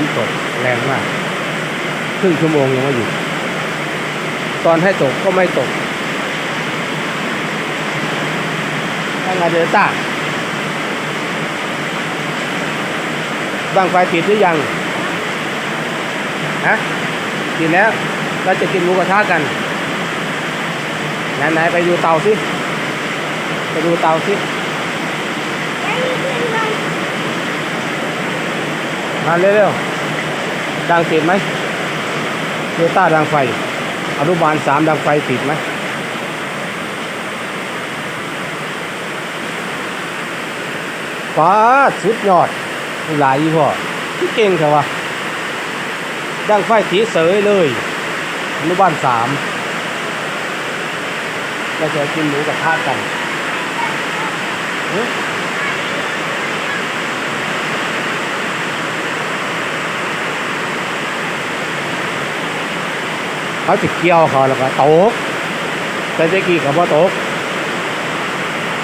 นตกแรงมากครึ่งชั่วโมงยังไม่หยุด ตอนให้ตกก็ไม่ตกทางงาเดลต้าบ้างไฟติดหรือยังฮะติดแล้วเราจะกินหมูกระทะกันไหนๆไปดูเตาสิ ไปดูเตาสิ มาเร็วๆดังติดไหมเดลต้าดังไฟ อนุบาลสามดังไฟติดไหมป้าสุดยอดหลายยี่ห้อที่เก่งเถอะวะดังไฟตีเสยเลยอนุบาลสามเราจะกินหมูกระทะกัน เขาจะเกี่ยวเขาแล้วก็ตกแต่จะกี้เขาบ่ตก